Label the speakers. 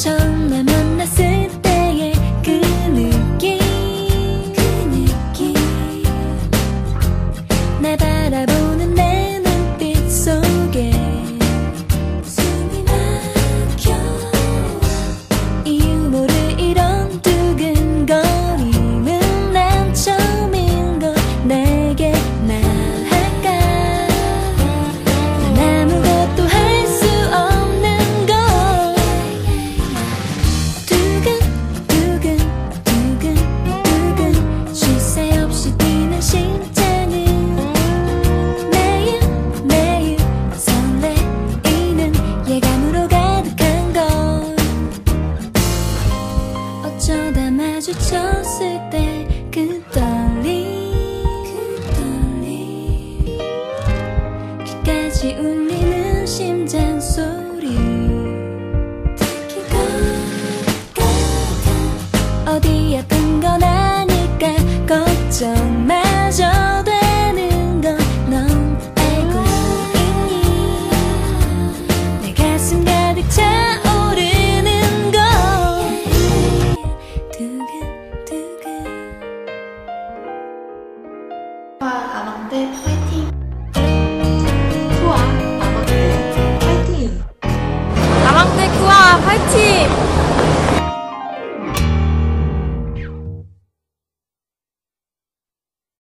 Speaker 1: 처음 날 만났을 마주쳤을 때 그 떨림 그 떨림. 귀까지 울리는 심장 소리. 그, 그, 그. 어디였던 건 아닐까 걱정 마.
Speaker 2: 파이팅!